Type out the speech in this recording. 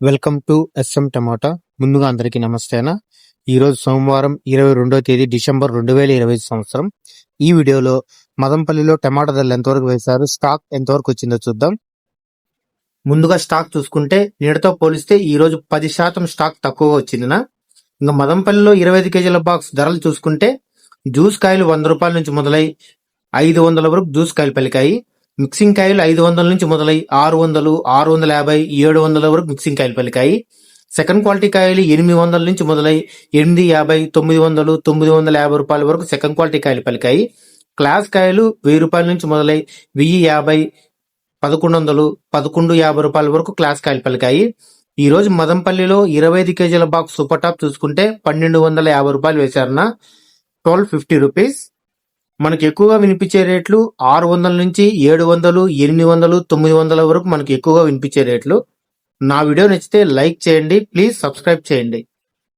Welcome to S M టమాటా. ముందుగా అందరికీ నమస్తేనా ఈరోజు సోమవారం ఇరవై రెండో తేదీ డిసెంబర్ రెండు వేల ఇరవై సంవత్సరం. ఈ వీడియోలో మదంపల్లిలో టమాటా ధరలు ఎంతవరకు వేశారు స్టాక్ ఎంతవరకు వచ్చిందో చూద్దాం. ముందుగా స్టాక్ చూసుకుంటే నిన్నతో పోలిస్తే ఈరోజు పది శాతం స్టాక్ తక్కువగా వచ్చిందినా ఇంకా మదంపల్లిలో ఇరవై ఐదు కేజీల బాక్స్ ధరలు చూసుకుంటే జ్యూస్ కాయలు వంద రూపాయల నుంచి మొదలై ఐదు వందల వరకు జ్యూస్ కాయలు పలికాయి. మిక్సింగ్ కాయలు ఐదు వందల నుంచి మొదలై ఆరు వందలు ఆరు వందల యాభై ఏడు వందల వరకు మిక్సింగ్ కాయలు పలికాయి. సెకండ్ క్వాలిటీ కాయలు ఎనిమిది వందల నుంచి మొదలై ఎనిమిది యాభై తొమ్మిది వందలు తొమ్మిది వందల యాభై రూపాయల వరకు సెకండ్ క్వాలిటీ కాయలు పలికాయి. క్లాస్ కాయలు వెయ్యి రూపాయల నుంచి మొదలై వెయ్యి యాభై పదకొండు వందలు పదకొండు యాభై రూపాయల వరకు క్లాస్ కాయలు పలికాయి. ఈ రోజు మదంపల్లిలో ఇరవై ఐదు కేజీల బాక్స్ సూపర్ టాప్ చూసుకుంటే పన్నెండు వందల యాభై రూపాయలు వేశారన్న. Twelve fifty rupees. మనకు ఎక్కువగా వినిపించే రేట్లు ఆరు వందల నుంచి ఏడు వందలు ఎనిమిది వందలు తొమ్మిది వందల వరకు మనకు ఎక్కువగా వినిపించే రేట్లు. నా వీడియో నచ్చితే లైక్ చేయండి ప్లీజ్ సబ్స్క్రైబ్ చేయండి.